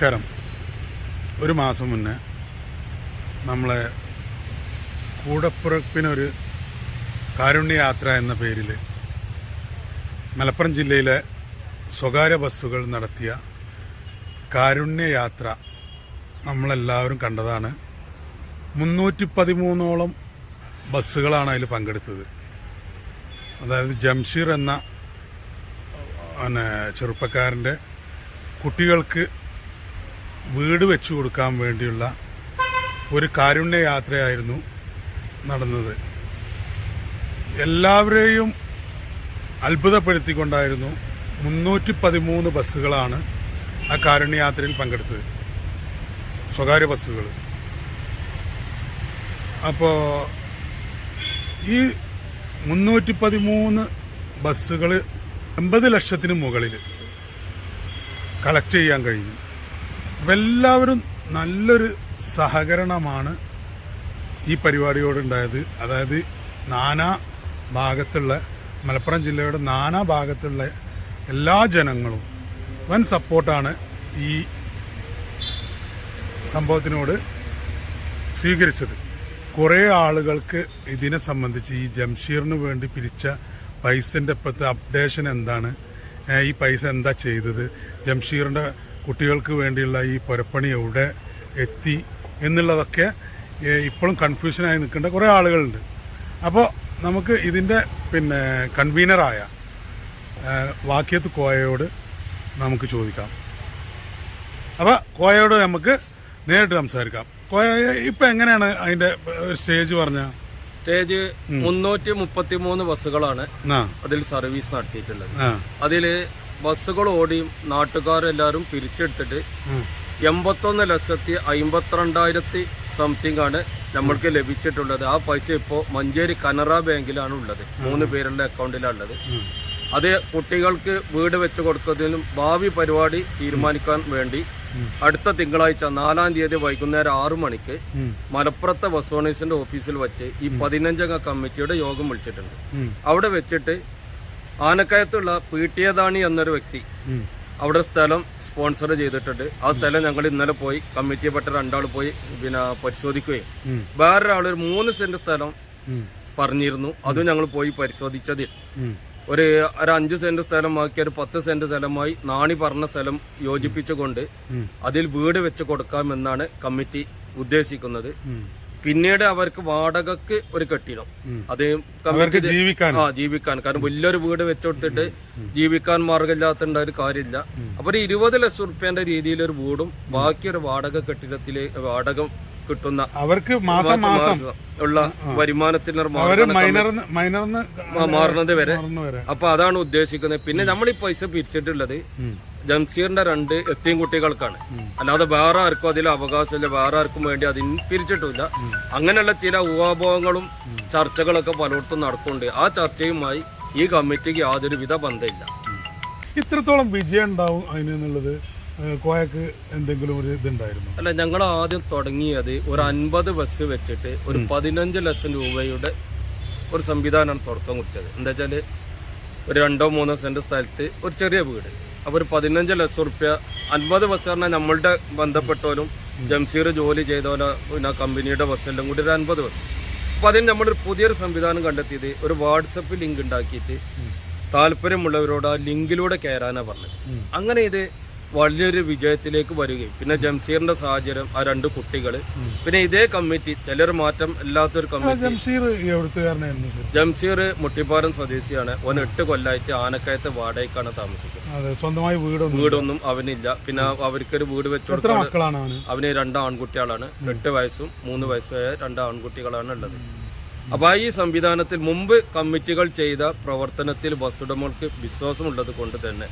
നമസ്കാരം. ഒരു മാസം മുന്നേ നമ്മളെ കൂടപ്പുറപ്പിനൊരു കാരുണ്യയാത്ര എന്ന പേരിൽ മലപ്പുറം ജില്ലയിലെ സ്വകാര്യ ബസ്സുകൾ നടത്തിയ കാരുണ്യയാത്ര നമ്മളെല്ലാവരും കണ്ടതാണ്. മുന്നൂറ്റി പതിമൂന്നോളം ബസ്സുകളാണ് അതിൽ പങ്കെടുത്തത്. അതായത് ജംഷീർ എന്ന പിന്നെ ചെറുപ്പക്കാരന്റെ കുട്ടികൾക്ക് വീട് വെച്ചു കൊടുക്കാൻ വേണ്ടിയുള്ള ഒരു കാരുണ്യ യാത്രയായിരുന്നു നടന്നത്. എല്ലാവരെയും അത്ഭുതപ്പെടുത്തിക്കൊണ്ടായിരുന്നു മുന്നൂറ്റി പതിമൂന്ന് ബസ്സുകളാണ് ആ കാരുണ്യയാത്രയിൽ പങ്കെടുത്തത്. സ്വകാര്യ ബസ്സുകൾ. അപ്പോൾ ഈ മുന്നൂറ്റി പതിമൂന്ന് ബസ്സുകൾ എൺപത് ലക്ഷത്തിന് മുകളിൽ കളക്ട് ചെയ്യാൻ കഴിഞ്ഞു. എല്ലാവരും നല്ലൊരു സഹകരണമാണ് ഈ പരിപാടിയോടുണ്ടായത്. അതായത് നാനാ ഭാഗത്തുള്ള മലപ്പുറം ജില്ലയുടെ നാനാ ഭാഗത്തുള്ള എല്ലാ ജനങ്ങളും വൻ സപ്പോർട്ടാണ് ഈ സംഭവത്തിനോട് സ്വീകരിച്ചത്. കുറേ ആളുകൾക്ക് ഇതിനെ സംബന്ധിച്ച് ഈ ജംഷീറിന് വേണ്ടി പിരിച്ച പൈസന്റെ ഇപ്പോഴത്തെ അപ്ഡേഷൻ എന്താണ്? ഈ പൈസ എന്താ ചെയ്തത്? ജംഷീറിന്റെ കുട്ടികൾക്ക് വേണ്ടിയുള്ള ഈ പുരപ്പണി എവിടെ എത്തി എന്നുള്ളതൊക്കെ ഇപ്പോഴും കൺഫ്യൂഷനായി നിൽക്കേണ്ട കുറേ ആളുകളുണ്ട്. അപ്പോൾ നമുക്ക് ഇതിന്റെ പിന്നെ കൺവീനറായ വാക്യത്ത് കോയയോട് നമുക്ക് ചോദിക്കാം. അപ്പോൾ കോയയോട് നമുക്ക് നേരിട്ട് സംസാരിക്കാം. കോയ ഇപ്പം എങ്ങനെയാണ് അതിന്റെ സ്റ്റേജ് പറഞ്ഞ? സ്റ്റേജ് മുന്നൂറ്റി മുപ്പത്തി മൂന്ന് ബസ്സുകളാണ് അതിൽ സർവീസ് നടത്തിയിട്ടുള്ളത്. അതിൽ അതിൽ ബസ്സുകൾ ഓടിയും നാട്ടുകാരെല്ലാവരും പിരിച്ചെടുത്തിട്ട്. എൺപത്തൊന്ന് ലക്ഷത്തി അമ്പത്തിരണ്ടായിരത്തി സംതിങ് ആണ് നമ്മൾക്ക് ലഭിച്ചിട്ടുള്ളത്. ആ പൈസ ഇപ്പോൾ മഞ്ചേരി കനറ ബാങ്കിലാണ് ഉള്ളത്. മൂന്ന് പേരുടെ അക്കൗണ്ടിലാണ് ഉള്ളത്. അത് കുട്ടികൾക്ക് വീട് വെച്ച് കൊടുക്കുന്നതിനും ഭാവി പരിപാടി തീരുമാനിക്കാൻ വേണ്ടി അടുത്ത തിങ്കളാഴ്ച നാലാം തീയതി വൈകുന്നേരം ആറു മണിക്ക്. മലപ്പുറത്തെ ബസ് ഓണേഴ്സിന്റെ ഓഫീസിൽ വെച്ച് ഈ പതിനഞ്ചംഗ കമ്മിറ്റിയുടെ യോഗം വിളിച്ചിട്ടുണ്ട്. അവിടെ വെച്ചിട്ട് ആനക്കയത്തുള്ള പീട്ടിയദാണി എന്നൊരു വ്യക്തി. അവിടെ സ്ഥലം സ്പോൺസർ ചെയ്തിട്ടുണ്ട് ആ സ്ഥലം ഞങ്ങൾ ഇന്നലെ പോയി കമ്മിറ്റിയിൽപ്പെട്ട രണ്ടാൾ പോയി പിന്നെ പരിശോധിക്കുകയും. വേറൊരാൾ ഒരു മൂന്ന് സെന്റ് സ്ഥലം. പറഞ്ഞിരുന്നു അതും ഞങ്ങൾ പോയി പരിശോധിച്ചതിൽ ഒരു ഒരു അഞ്ച് സെന്റ് സ്ഥലമാക്കി ഒരു പത്ത് സെന്റ് സ്ഥലമായി നാണി പറഞ്ഞ സ്ഥലം യോജിപ്പിച്ചുകൊണ്ട് അതിൽ വീട് വെച്ച് കൊടുക്കാമെന്നാണ് കമ്മിറ്റി ഉദ്ദേശിക്കുന്നത്. പിന്നീട് അവർക്ക് വാടകക്ക് ഒരു കെട്ടിടം. അതേ അവർക്ക് ജീവിക്കാൻ. ആ ജീവിക്കാൻ. കാരണം വലിയൊരു വീട് വെച്ചെടുത്തിട്ട് ജീവിക്കാൻ മാർഗമില്ലാത്തണ്ട ഒരു കാര്യമില്ല. അപ്പൊ ഒരു ഇരുപത് ലക്ഷം റുപ്യന്റെ രീതിയിൽ ഒരു വീടും ബാക്കി ഒരു വാടക കെട്ടിടത്തിലെ വാടകം കിട്ടുന്ന അവർക്ക് മാസം മാസം ഉള്ള വരുമാനത്തിന് മാറുന്നത് വരെ. അപ്പൊ അതാണ് ഉദ്ദേശിക്കുന്നത്. പിന്നെ നമ്മൾ ഈ പൈസ പിരിച്ചിട്ടുള്ളത് ഉം. ജംഷീറിന്റെ രണ്ട് എത്തിയും കുട്ടികൾക്കാണ്. അല്ലാതെ വേറെ ആർക്കും അതിൽ അവകാശമില്ല. വേറെ ആർക്കും വേണ്ടി അതിന് പിരിച്ചിട്ടില്ല അങ്ങനെയുള്ള ചില ഊഹാഭോഹങ്ങളും ചർച്ചകളൊക്കെ പലയിടത്തും നടക്കുന്നുണ്ട്. ആ ചർച്ചയുമായി ഈ കമ്മിറ്റിക്ക് യാതൊരുവിധ ബന്ധമില്ല. ഇത്രത്തോളം വിജയം ഉണ്ടാവും അതിനെന്നുള്ളത് എന്നുള്ളത് കോയക്ക് എന്തെങ്കിലും ഒരു ഇതുണ്ടായിരുന്നു? അല്ല ഞങ്ങൾ ആദ്യം തുടങ്ങിയത് ഒരു അൻപത് ബസ് വെച്ചിട്ട് ഒരു പതിനഞ്ച് ലക്ഷം രൂപയുടെ ഒരു സംവിധാനമാണ് തുടക്കം കുറിച്ചത്. എന്താ വെച്ചാൽ ഒരു രണ്ടോ മൂന്നോ സെന്റ് സ്ഥലത്ത് ഒരു ചെറിയ വീട്. അപ്പോൾ ഒരു പതിനഞ്ച് ലക്ഷം റുപ്യ അൻപത് ബസ് പറഞ്ഞാൽ നമ്മളുടെ ബന്ധപ്പെട്ടവരും ജംഷീർ ജോലി ചെയ്തവരെ പിന്നെ കമ്പനിയുടെ ബസ്സെല്ലാം കൂടി ഒരു അൻപത് ബസ് അപ്പോൾ അതിന് നമ്മളൊരു പുതിയൊരു സംവിധാനം കണ്ടെത്തിയത് ഒരു വാട്സപ്പ് ലിങ്ക് ഉണ്ടാക്കിയിട്ട് താല്പര്യമുള്ളവരോട് ആ ലിങ്കിലൂടെ കയറാനാണ് പറഞ്ഞത്. അങ്ങനെ ഇത് വലിയൊരു വിജയത്തിലേക്ക് വരികയും. പിന്നെ ജംഷീറിന്റെ സാഹചര്യം ആ രണ്ട് കുട്ടികൾ പിന്നെ ഇതേ കമ്മിറ്റി ചിലർ മാറ്റം ഇല്ലാത്തൊരു കമ്മിറ്റി. ജംഷീർ മുട്ടിപ്പാലം മുട്ടിപ്പാറം സ്വദേശിയാണ്. ഓൻ എട്ട് കൊല്ലായിട്ട് ആനക്കയത്തെ വാടകയ്ക്കാണ് താമസിക്കുന്നത്. സ്വന്തമായി വീടൊന്നും വീടൊന്നും അവനില്ല. പിന്നെ അവർക്കൊരു വീട് വെച്ചു അവന്? രണ്ട് ആൺകുട്ടികളാണ്. എട്ട് വയസ്സും മൂന്ന് വയസ്സായ രണ്ട് ആൺകുട്ടികളാണ് ഉള്ളത്. അപ്പൊ ആ ഈ സംവിധാനത്തിൽ മുമ്പ് കമ്മിറ്റികൾ ചെയ്ത പ്രവർത്തനത്തിൽ ബസ് ഉടമകൾക്ക് വിശ്വാസമുള്ളത് കൊണ്ട് തന്നെ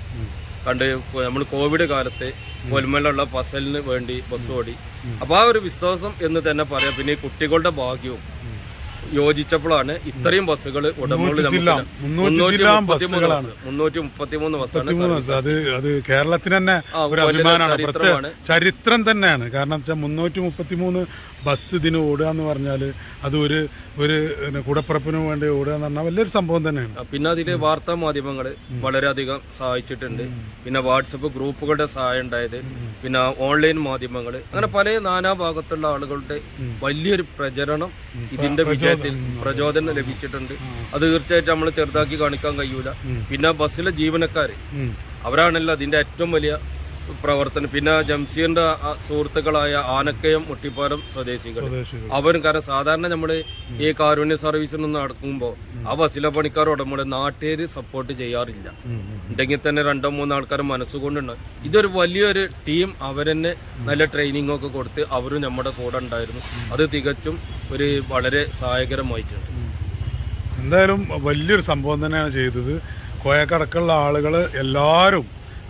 കണ്ട് നമ്മൾ കോവിഡ് കാലത്ത് കൊൽമലുള്ള പസലിന് വേണ്ടി ബസ് ഓടി. അപ്പൊ ആ ഒരു വിശ്വാസം എന്ന് തന്നെ പറയാം. പിന്നെ കുട്ടികളുടെ ഭാഗ്യവും. യോജിച്ചപ്പോഴാണ് ഇത്രയും ബസ്സുകൾ ഉടമകളിൽ മുന്നൂറ്റി മുപ്പത്തിമൂന്ന് ബസ്സാണ് അത് അത് കേരളത്തിന് തന്നെ ഒരു അഭിമാനമാണ്. ചരിത്രം തന്നെയാണ്. കാരണം വെച്ചാൽ മുന്നൂറ്റി മുപ്പത്തിമൂന്ന് ബസ് ഇതിന് ഓടുക എന്ന് പറഞ്ഞാൽ അത് ഒരു ഒരു കൂടപ്പുറപ്പിന് വേണ്ടി ഓടുക എന്ന് പറഞ്ഞാൽ വലിയൊരു സംഭവം തന്നെയാണ്. പിന്നെ അതിൽ വാർത്താ മാധ്യമങ്ങൾ വളരെയധികം സഹായിച്ചിട്ടുണ്ട്. പിന്നെ വാട്സപ്പ് ഗ്രൂപ്പുകളുടെ സഹായം ഉണ്ടായത് പിന്നെ ഓൺലൈൻ മാധ്യമങ്ങൾ അങ്ങനെ പല നാനാ ഭാഗത്തുള്ള ആളുകളുടെ വലിയൊരു പ്രചരണം ഇതിന്റെ വിജയത്തിൽ പ്രചോദനം ലഭിച്ചിട്ടുണ്ട്. അത് തീർച്ചയായിട്ടും നമ്മൾ ചെറുതാക്കി കാണിക്കാൻ കഴിയൂല. പിന്നെ ബസ്സിലെ ജീവനക്കാർ അവരാണല്ലോ അതിന്റെ ഏറ്റവും വലിയ പ്രവർത്തനം. പിന്നെ ജംഷീറിന്റെ സുഹൃത്തുക്കളായ ആനക്കയം മുട്ടിപ്പാലം സ്വദേശികൾ. അവരും കാരണം സാധാരണ നമ്മൾ ഈ കാരുണ്യ സർവീസിൽ നിന്ന് നടക്കുമ്പോൾ ആ ബസ്സിലെ പണിക്കാരോട് നമ്മുടെ നാട്ടുകാർ സപ്പോർട്ട് ചെയ്യാറില്ല. ഉണ്ടെങ്കിൽ തന്നെ രണ്ടോ മൂന്നോ ആൾക്കാർ മനസ്സുകൊണ്ടുണ്ട്. ഇതൊരു വലിയൊരു ടീം അവരെന്നെ നല്ല ട്രെയിനിങ് ഒക്കെ കൊടുത്ത് അവരും നമ്മുടെ കൂടെ ഉണ്ടായിരുന്നു. അത് തികച്ചും ഒരു വളരെ സഹായകരമായിട്ടുണ്ട്. എന്തായാലും വലിയൊരു സംഭവം തന്നെയാണ് ചെയ്തത്. കോയക്കടക്കുള്ള ആളുകൾ എല്ലാവരും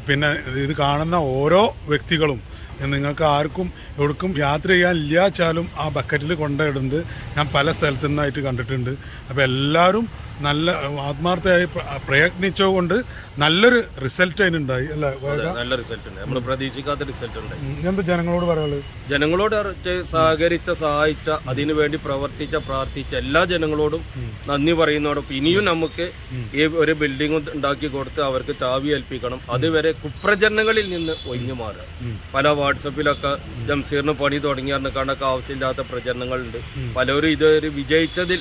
പിന്നെ ഇത് കാണുന്ന ഓരോ വ്യക്തികളും നിങ്ങൾക്ക് ആർക്കും എവിടേക്കും യാത്ര ചെയ്യാൻ ഇല്ലാച്ചാലും ആ ബക്കറ്റിൽ കൊണ്ടിടുന്നുണ്ട് ഞാൻ പല സ്ഥലത്തു നിന്നായിട്ട് കണ്ടിട്ടുണ്ട്. അപ്പോൾ എല്ലാവരും നല്ല ആത്മാർത്ഥമായി പ്ര- പ്രയത്നിച്ചുകൊണ്ട് നല്ലൊരു റിസൾട്ട് അതിനുണ്ടായി അല്ലേ? നല്ല റിസൾട്ട് ഉണ്ട്. നമ്മൾ പ്രതീക്ഷിക്കാത്ത റിസൾട്ട് ഉണ്ടായി എന്ത് ജനങ്ങളോട് പറയുള്ളത് ജനങ്ങളോട് സഹകരിച്ച സഹായിച്ച അതിനുവേണ്ടി പ്രവർത്തിച്ച പ്രാർത്ഥിച്ച എല്ലാ ജനങ്ങളോടും നന്ദി പറയുന്നതോടൊപ്പം ഇനിയും നമുക്ക് ഈ ഒരു ബിൽഡിംഗ് ഉണ്ടാക്കി കൊടുത്ത് അവർക്ക് ചാവി ഏൽപ്പിക്കണം. അതുവരെ കുപ്രചരണങ്ങളിൽ നിന്ന് ഒഴിഞ്ഞു മാറുക. പല വാട്സപ്പിലൊക്കെ ജംസീറിന് പണി തുടങ്ങിയാൽ കണക്ക് ആവശ്യമില്ലാത്ത പ്രചരണങ്ങളുണ്ട്. പലരും ഇത് ഒരു വിജയിച്ചതിൽ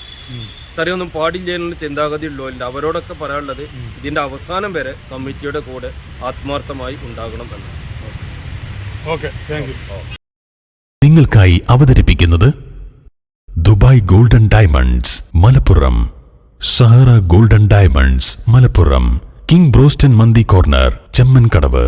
ഇത്രയൊന്നും പാടില്ല എന്നുള്ള ചിന്താഗതി ഉള്ളവരില്ല അവരോടൊക്കെ പറയാനുള്ളത് ഇതിന്റെ അവസാനം വരെ കമ്മിറ്റിയുടെ കൂടെ ആത്മാർത്ഥമായി ഉണ്ടാകണം എന്ന് ഓക്കെ താങ്ക് യു നിങ്ങൾക്കായി അവതരിപ്പിക്കുന്നത് Dubai golden diamonds Malappuram. Zahra golden diamonds Malappuram. King ബ്രോസ്റ്റൻ മന്തി കോർണർ ചെമ്മൻകടവ്.